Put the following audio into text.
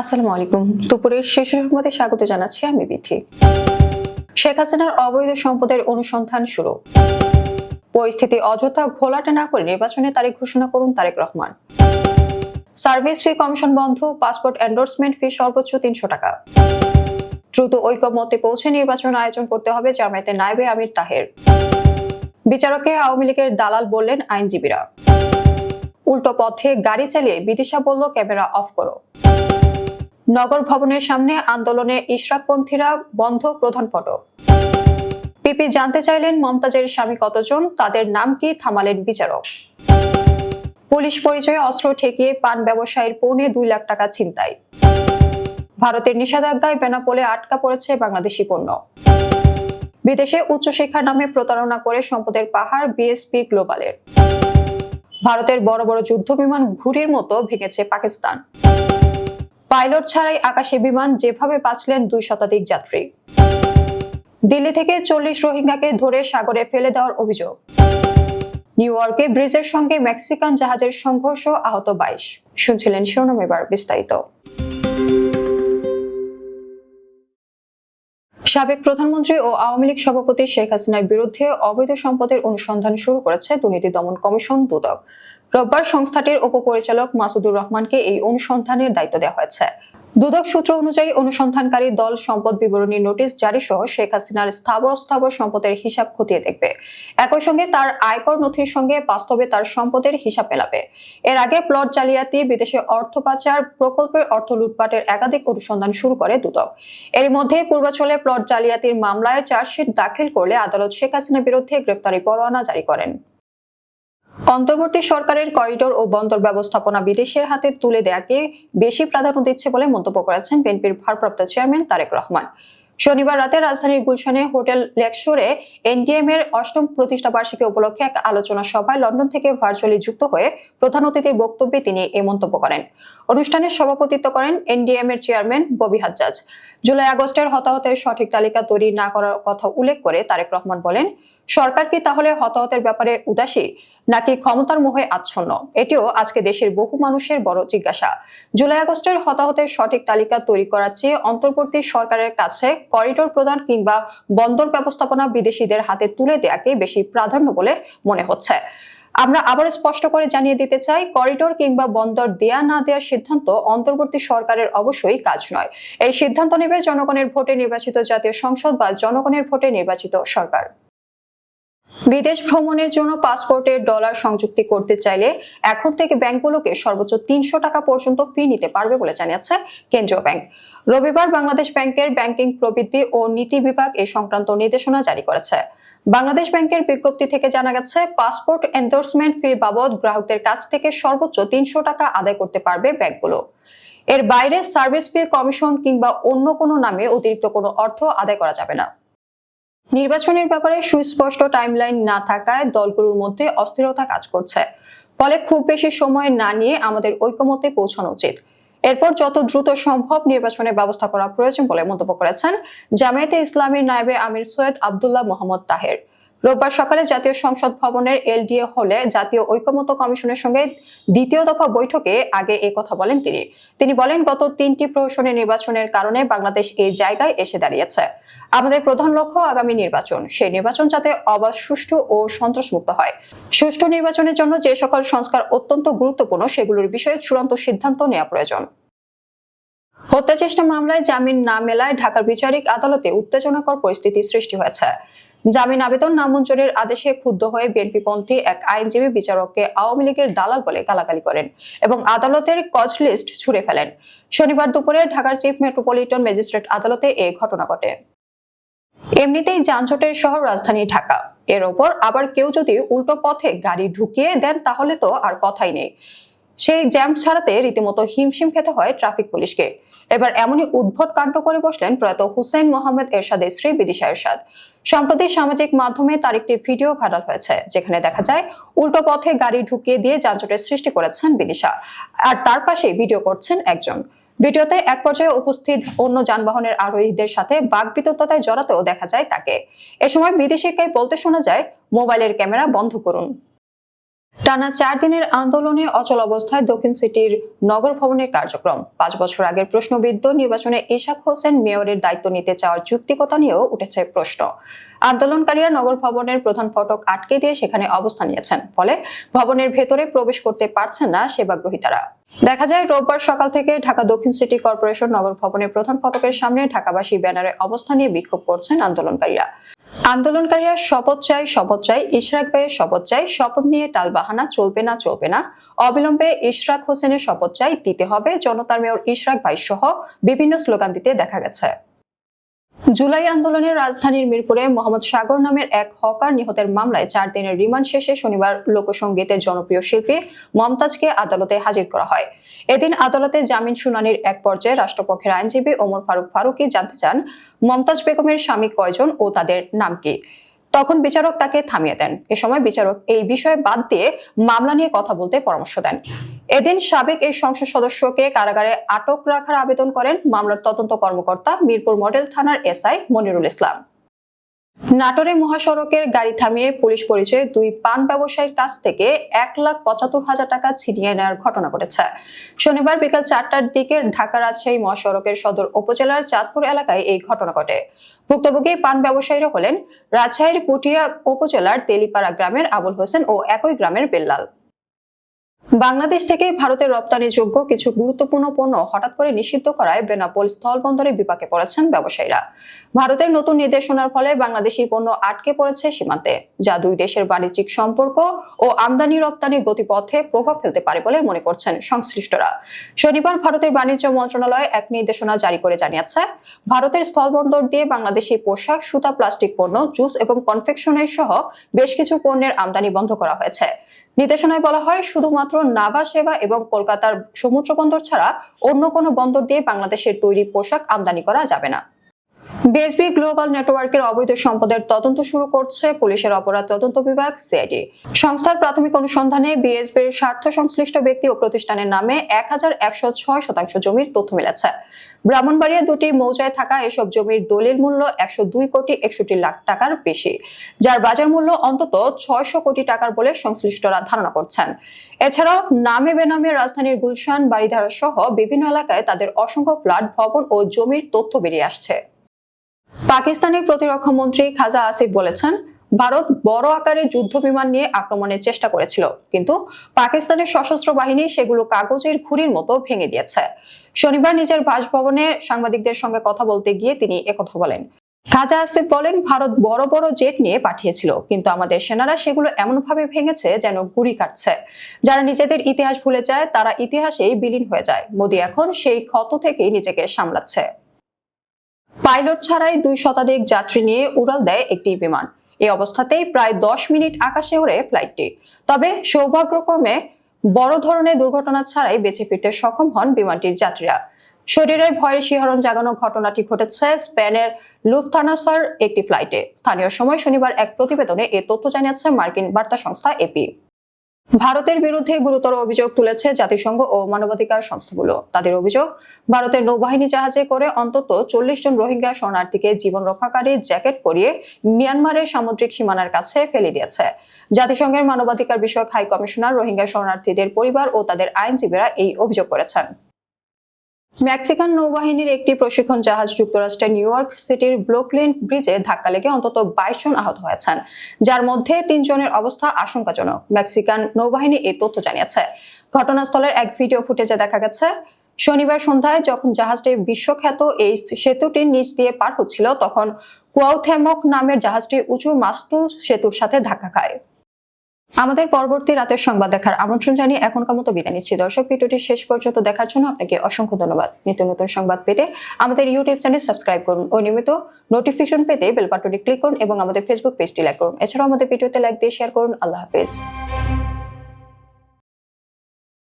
আসসালামু আলাইকুম। দুপুরের শেষ সংবাদে স্বাগত জানাচ্ছি আমি বিথি। শেখ হাসিনার অবৈধ সম্পদের অনুসন্ধান শুরু। পরিস্থিতি অযথা ঘোলাটে না করে নির্বাচনে তারিখ ঘোষণা করুন Tarique Rahman. Service fee commission বন্ধ, পাসপোর্ট এন্ডোর্সমেন্ট ফি সর্বোচ্চ তিনশো টাকা। দ্রুত ঐক্যমতে পৌঁছে নির্বাচন আয়োজন করতে হবে জামায়াতে নাইবে আমির তাহের। বিচারককে আওয়ামী লীগের দালাল বললেন আইনজীবীরা। উল্টো পথে গাড়ি চালিয়ে বিদিশা বলল, ক্যামেরা অফ করো। নগর ভবনের সামনে আন্দোলনে ইশরাকপন্থীরা বন্ধ প্রধান ফটো। পিপি জানতে চাইলেন মমতাজের স্বামী কতজন, তাদের নাম কি থামালেন বিচারক। পুলিশ পরিচয়ে অস্ত্র ঠেকিয়ে পান ব্যবসায়ীর পৌনে দুই লাখ টাকা ছিনতাই। ভারতের নিষেধাজ্ঞায় বেনাপোলে আটকা পড়েছে বাংলাদেশি পণ্য। বিদেশে উচ্চশিক্ষার নামে প্রতারণা করে সম্পদের পাহাড় বিএসপি গ্লোবালের। ভারতের বড় বড় যুদ্ধ বিমান ঘুড়ির মতো ভেঙেছে পাকিস্তান। পাইলট ছাড়াই আকাশে বিমান যেভাবে বাঁচলেন দুই শতাধিক যাত্রী। দিল্লি থেকে চল্লিশ রোহিঙ্গাকে ধরে সাগরে ফেলে দেওয়ার অভিযোগ। নিউ ইয়র্কে ব্রিজের সঙ্গে মেক্সিকান জাহাজের সংঘর্ষ আহত বাইশ। শুনছিলেন শিরোনাম এবার বিস্তারিত। সাবেক প্রধানমন্ত্রী ও আওয়ামী লীগ সভাপতি শেখ হাসিনার বিরুদ্ধে অবৈধ সম্পদের অনুসন্ধান শুরু করেছে দুর্নীতি দমন কমিশন দুদক। রোববার সংস্থাটির উপপরিচালক মাসুদুর রহমানকে এই অনুসন্ধানের দায়িত্ব দেওয়া হয়েছে। দুদক সূত্র অনুযায়ী অনুসন্ধানকারী দল সম্পদ বিবরণী নোটিশ জারি সহ শেখ হাসিনার স্থাবর স্থাবর সম্পদের হিসাব খতিয়ে দেখবে। একই সঙ্গে তার আয়কর নথির সঙ্গে বাস্তবে তার সম্পদের হিসাব মেলাবে। এর আগে প্লট জালিয়াতি, বিদেশে অর্থ পাচার, প্রকল্পের অর্থ লুটপাটের একাধিক অনুসন্ধান শুরু করে দুদক। এর মধ্যে পূর্বাচলে প্লট জালিয়াতির মামলায় চার্জশিট দাখিল করলে আদালত শেখ হাসিনার বিরুদ্ধে গ্রেফতারি পরোয়ানা জারি করেন। অন্তর্বর্তী সরকারের করিডোর ও বন্দর ব্যবস্থাপনা বিদেশের হাতে তুলে দেয়াকে বেশি প্রাধান্য দিচ্ছে বলে মন্তব্য করেছেন বিএনপির ভারপ্রাপ্ত চেয়ারম্যান তারেক রহমান। শনিবার রাতে রাজধানীর গুলশানে হোটেল লেকশোরে এনডিএম এর অষ্টম প্রতিষ্ঠা বার্ষিকী উপলক্ষে এক আলোচনা সভায় লন্ডন থেকে ভার্চুয়ালি যুক্ত হয়ে প্রধান অতিথির বক্তব্যে তিনি এ মন্তব্য করেন। অনুষ্ঠানে সভাপতিত্ব করেন এনডিএম এর চেয়ারম্যান ববি হাজ্জাজ। জুলাই আগস্টের হতাহতের সঠিক তালিকা তৈরি না করার কথা উল্লেখ করে তারেক রহমান বলেন সরকার কি তাহলে হতাহতের ব্যাপারে উদাসী নাকি ক্ষমতার মোহে আচ্ছন্ন? এটিও আজকে দেশের বহু মানুষের বড় জিজ্ঞাসা। জুলাই আগস্টের হতাহতের সঠিক তালিকা তৈরি করার চেয়ে অন্তর্বর্তী সরকারের কাছে করিডোর প্রদান কিংবা বন্দর ব্যবস্থাপনা বিদেশিদের হাতে তুলে দেয়াকে বেশি প্রাধান্য বলে মনে হচ্ছে। আমরা আবার স্পষ্ট করে জানিয়ে দিতে চাই, করিডোর কিংবা বন্দর দেয়া না দেওয়ার সিদ্ধান্ত অন্তর্বর্তী সরকারের অবশ্যই কাজ নয়। এই সিদ্ধান্ত নেবে জনগণের ভোটে নির্বাচিত জাতীয় সংসদ বা জনগণের ভোটে নির্বাচিত সরকার। বিদেশ ভ্রমণের জন্য পাসপোর্টের ডলার সংযুক্তি করতে চাইলে এখন থেকে ব্যাংকগুলোকে সর্বোচ্চ তিনশো টাকা পর্যন্ত ফি নিতে পারবে বলে জানিয়েছে কেন্দ্রীয় ব্যাংক। রবিবার বাংলাদেশ ব্যাংকের ব্যাংকিং প্রবৃদ্ধি ও নীতি বিভাগ এই সংক্রান্ত নির্দেশনা জারি করেছে। বাংলাদেশ ব্যাংকের বিজ্ঞপ্তি থেকে জানা গেছে, পাসপোর্ট এন্ডোর্সমেন্ট ফি বাবদ গ্রাহকদের কাছ থেকে সর্বোচ্চ তিনশো টাকা আদায় করতে পারবে ব্যাংকগুলো। এর বাইরে সার্ভিস ফি কমিশন কিংবা অন্য কোনো নামে অতিরিক্ত কোনো অর্থ আদায় করা যাবে না। নির্বাচনের ব্যাপারে সুস্পষ্ট টাইমলাইন না থাকায় দলগুলোর মধ্যে অস্থিরতা কাজ করছে। ফলে খুব বেশি সময় না নিয়ে আমাদের ঐকমত্যে পৌঁছানো উচিত। এরপর যত দ্রুত সম্ভব নির্বাচনের ব্যবস্থা করা প্রয়োজন বলে মন্তব্য করেছেন জামায়াতে ইসলামীর নায়েবে আমির সৈয়দ আবদুল্লাহ মোহাম্মদ তাহের। রোববার সকালে জাতীয় সংসদ ভবনের এলডিএ হলে জাতীয় ঐকমত্য কমিশনের সঙ্গে দ্বিতীয় দফা বৈঠকে আগে এ কথা বলেন তিনি। তিনি বলেন, গত তিনটি প্রহসনের নির্বাচনের কারণে বাংলাদেশ এই জায়গায় এসে দাঁড়িয়েছে। আমাদের প্রধান লক্ষ্য আগামী নির্বাচন। সেই নির্বাচন যাতে অবাধ, সুষ্ঠু ও সন্ত্রাসমুক্ত হয়। সুষ্ঠু নির্বাচনের জন্য যে সকল সংস্কার অত্যন্ত গুরুত্বপূর্ণ, সেগুলোর বিষয়ে চূড়ান্ত সিদ্ধান্ত নেওয়া প্রয়োজন। হত্যা চেষ্টা মামলায় জামিন না মেলায় ঢাকার বিচারিক আদালতে উত্তেজনাকর পরিস্থিতি সৃষ্টি হয়েছে। জামিন আবেদন নামঞ্জুরের আদেশে ক্ষুব্ধ হয়ে বিএনপিপন্থী এক আইনজীবী বিচারককে আওয়ামী লীগের দালাল বলে গালাগালি করেন এবং আদালতের কজ লিস্ট ছুড়ে ফেলেন। শনিবার দুপুরে ঢাকার চিফ মেট্রোপলিটন ম্যাজিস্ট্রেট আদালতে এ ঘটনা ঘটে। এমনিতেই যানজটের শহর রাজধানী ঢাকা। এর ওপর আবার কেউ যদি উল্টো পথে গাড়ি ঢুকিয়ে দেন তাহলে তো আর কথাই নেই। সেই জ্যাম ছাড়াতে রীতিমতো হিমশিম খেতে হয় ট্রাফিক পুলিশকে। এবার এমনই উদ্ভট কাণ্ড করে বসলেন প্রয়াত হুসেন মোহাম্মদ এরশাদের স্ত্রী বিদিশা এরশাদ। সম্প্রতি সামাজিক মাধ্যমে তার একটি ভিডিও ভাইরাল হয়েছে, যেখানে দেখা যায় উল্টো পথে গাড়ি ঢুকিয়ে দিয়ে যানজটের সৃষ্টি করেছেন বিদিশা। আর তার পাশে ভিডিও করছেন একজন। ভিডিওতে এক পর্যায়ে উপস্থিত অন্য যানবাহনের আরোহীদের সাথে বাগবিততায় জড়াতেও দেখা যায় তাকে। এ সময় বিদেশিকে বলতে শোনা যায়, মোবাইলের ক্যামেরা বন্ধ করুন। টানা চার দিনের আন্দোলনে অচল অবস্থায় দক্ষিণ সিটির নগর ভবনের কার্যক্রম। পাঁচ বছর আগের প্রশ্নবিদ্ধ নির্বাচনে ইশাক হোসেন মেয়রের দায়িত্ব নিতে চাওয়ার যুক্তিকতা নিয়েও উঠেছে প্রশ্ন। আন্দোলনকারীরা নগর ভবনের প্রধান ফটক আটকে দিয়ে সেখানে অবস্থান নিয়েছেন। ফলে ভবনের ভেতরে প্রবেশ করতে পারছেন না সেবাগ্রহীতারা। দেখা যায়, রোববার সকাল থেকে ঢাকা দক্ষিণ সিটি কর্পোরেশন নগর ভবনের প্রধান ফটকের সামনে ঢাকাবাসী ব্যানারে অবস্থান নিয়ে বিক্ষোভ করছেন আন্দোলনকারীরা। আন্দোলনকারীরা শপথ চাই শপথ চাই ইশরাক ভাইয়ের শপথ চাই শপথ নিয়ে টালবাহানা, চলবে না চলবে না। অবিলম্বে ইশরাক হোসেনের শপথ চাই দিতে হবে। জনতার মেয়র ইশরাক ভাই সহ বিভিন্ন স্লোগান দিতে দেখা গেছে। জুলাই আন্দোলনের রাজধানীর মিরপুরে মোহাম্মদ সাগর নামের এক হকার নিহতের মামলায় চার দিনের রিমান্ড শেষে শনিবার লোকসঙ্গীতের জনপ্রিয় শিল্পী মমতাজকে আদালতে হাজির করা হয়। এদিন আদালতে জামিন শুনানির এক পর্যায়ে রাষ্ট্রপক্ষের আইনজীবী ওমর ফারুক ফারুকি জানতে চান, মমতাজ বেগমের স্বামী কয়জন ও তাদের নাম কি? তখন বিচারক তাকে থামিয়ে দেন। এ সময় বিচারক এই বিষয়ে বাদ দিয়ে মামলা নিয়ে কথা বলতে পরামর্শ দেন। এদিন সাবেক এই সংসদ সদস্যকে কারাগারে আটক রাখার আবেদন করেন মামলার তদন্ত কর্মকর্তা মিরপুর মডেল থানার এসআই মনিরুল ইসলাম। নাটোরে মহাসড়কের গাড়ি থামিয়ে পুলিশ পরিচয়ে দুই পান ব্যবসায়ীর কাছ থেকে এক লাখ পঁচাত্তর হাজার টাকা ছিনিয়ে নেওয়ার ঘটনা ঘটেছে। শনিবার বিকাল চারটার দিকে ঢাকা রাজশাহী মহাসড়কের সদর উপজেলার চাঁদপুর এলাকায় এই ঘটনা ঘটে। ভুক্তভোগী পান ব্যবসায়ীরা হলেন রাজশাহীর পুটিয়া উপজেলার তেলিপাড়া গ্রামের আবুল হোসেন ও একই গ্রামের বেল্লাল। বাংলাদেশ থেকে ভারতের রপ্তানিযোগ্য কিছু গুরুত্বপূর্ণ পণ্য হঠাৎ করে নিষিদ্ধ করায় বেনাপোল স্থলবন্দরে বিপাকে পড়েছেন ব্যবসায়ীরা। ভারতের নতুন নির্দেশনার ফলে বাংলাদেশি পণ্য আটকে পড়েছে সীমান্তে, যা দুই দেশের বাণিজ্যিক সম্পর্ক ও আমদানি রপ্তানির গতিপথে প্রভাব ফেলতে পারে বলে মনে করছেন সংশ্লিষ্টরা। শনিবার ভারতের বাণিজ্য মন্ত্রণালয় এক নির্দেশনা জারি করে জানিয়েছে, ভারতের স্থলবন্দর দিয়ে বাংলাদেশি পোশাক, সুতা, প্লাস্টিক পণ্য, জুস এবং কনফেকশনের সহ বেশ কিছু পণ্যের আমদানি বন্ধ করা হয়েছে। নির্দেশনায় বলা হয়, শুধুমাত্র নাভা সেবা এবং কলকাতার সমুদ্র বন্দর ছাড়া অন্য কোনো বন্দর দিয়ে বাংলাদেশের তৈরি পোশাক আমদানি করা যাবে না। বিএসবি গ্লোবাল নেটওয়ার্কের অবৈধ সম্পদের তদন্ত শুরু করছে পুলিশের অপরাধ তদন্ত বিভাগ সিআইডি সংস্থার প্রাথমিক অনুসন্ধানে বিএসবির স্বার্থ সংশ্লিষ্ট ব্যক্তি ও প্রতিষ্ঠানের নামে এক হাজার একশো ছয় শতাংশ জমির তথ্য মিলেছে। ব্রাহ্মণবাড়িয়া দুটি মৌজায় থাকা এসব জমির দলিল মূল্য একশো দুই কোটি একষট্টি লাখ টাকার বেশি, যার বাজার মূল্য অন্তত ছয়শো কোটি টাকার বলে সংশ্লিষ্টরা ধারণা করছেন। এছাড়াও নামে বেনামে রাজধানীর গুলশান বাড়িধারা সহ বিভিন্ন এলাকায় তাদের অসংখ্য ফ্ল্যাট, ভবন ও জমির তথ্য বেরিয়ে আসছে। পাকিস্তানের প্রতিরক্ষা মন্ত্রী খাজা আসিফ বলেছেন, ভারত বড় আকারে যুদ্ধ বিমান নিয়ে আক্রমণের চেষ্টা করেছিল, কিন্তু পাকিস্তানের সশস্ত্র বাহিনী সেগুলো কাগজের ঘুড়ির মতো ভেঙে দিয়েছে। শনিবার নিজের বাসভবনে সাংবাদিকদের সঙ্গে কথা বলতে গিয়ে তিনি একথা বলেন। খাজা আসিফ বলেন, ভারত বড় বড় জেট নিয়ে পাঠিয়েছিল, কিন্তু আমাদের সেনারা সেগুলো এমনভাবে ভেঙেছে যেন গুড়ি কাটছে। যারা নিজেদের ইতিহাস ভুলে যায়, তারা ইতিহাসেই বিলীন হয়ে যায়। মোদী এখন সেই ক্ষত থেকেই নিজেকে সামলাচ্ছে। পাইলট ছাড়াই দুই শতাধিক যাত্রী নিয়ে উড়াল দেয় একটি বিমান। এই অবস্থাতেই প্রায় দশ মিনিট আকাশে ওড়ে ফ্লাইটটি। তবে সৌভাগ্যক্রমে বড় ধরনের দুর্ঘটনা ছাড়াই বেঁচে ফিরতে সক্ষম হন বিমানটির যাত্রীরা। শরীরের ভয়ের শিহরণ জাগানো ঘটনাটি ঘটেছে স্পেনের লুফথানাসার একটি ফ্লাইটে। স্থানীয় সময় শনিবার এক প্রতিবেদনে এ তথ্য জানিয়েছে মার্কিন বার্তা সংস্থা এপি ভারতের বিরুদ্ধে গুরুতর অভিযোগ তুলেছে জাতিসংঘ ও মানবাধিকার সংস্থাগুলো। তাদের অভিযোগ, ভারতের নৌবাহিনী জাহাজে করে অন্তত চল্লিশ জন রোহিঙ্গা শরণার্থীকে জীবন রক্ষাকারী জ্যাকেট পরিয়ে মিয়ানমারের সামুদ্রিক সীমানার কাছে ফেলে দিয়েছে। জাতিসংঘের মানবাধিকার বিষয়ক হাই কমিশনার রোহিঙ্গা শরণার্থীদের পরিবার ও তাদের আইনজীবীরা এই অভিযোগ করেছেন। মেক্সিকান নৌবাহিনীর একটি প্রশিক্ষণ জাহাজ যুক্তরাষ্ট্রের নিউ ইয়র্ক সিটির ব্রুকলিন ব্রিজে ধাক্কা লেগে অন্তত বাইশ জন আহত হয়েছেন, যার মধ্যে তিনজনের অবস্থা আশঙ্কাজনক। মেক্সিকান নৌবাহিনী এই তথ্য জানিয়েছে। ঘটনাস্থলের এক ভিডিও ফুটেজে দেখা গেছে, শনিবার সন্ধ্যায় যখন জাহাজটি বিশ্বখ্যাত এই সেতুটির নিচ দিয়ে পার হচ্ছিল, তখন কুয়াউথেমক নামের জাহাজটি উঁচু মাস্তুল সেতুর সাথে ধাক্কা খায়। আমাদের পরবর্তী রাতের সংবাদ দেখার আমন্ত্রণ জানিয়ে এখনকার মতো বিদায় নিচ্ছি। দর্শক, ভিডিওটি শেষ পর্যন্ত দেখার জন্য আপনাকে অসংখ্য ধন্যবাদ। নিত্য নতুন সংবাদ পেতে আমাদের ইউটিউব চ্যানেল সাবস্ক্রাইব করুন ও নিয়মিত নোটিফিকেশন পেতে বেল বাটনটি ক্লিক করুন এবং আমাদের ফেসবুক পেজটি লাইক করুন। এছাড়াও আমাদের ভিডিওতে লাইক দিয়ে শেয়ার করুন। আল্লাহ হাফেজ।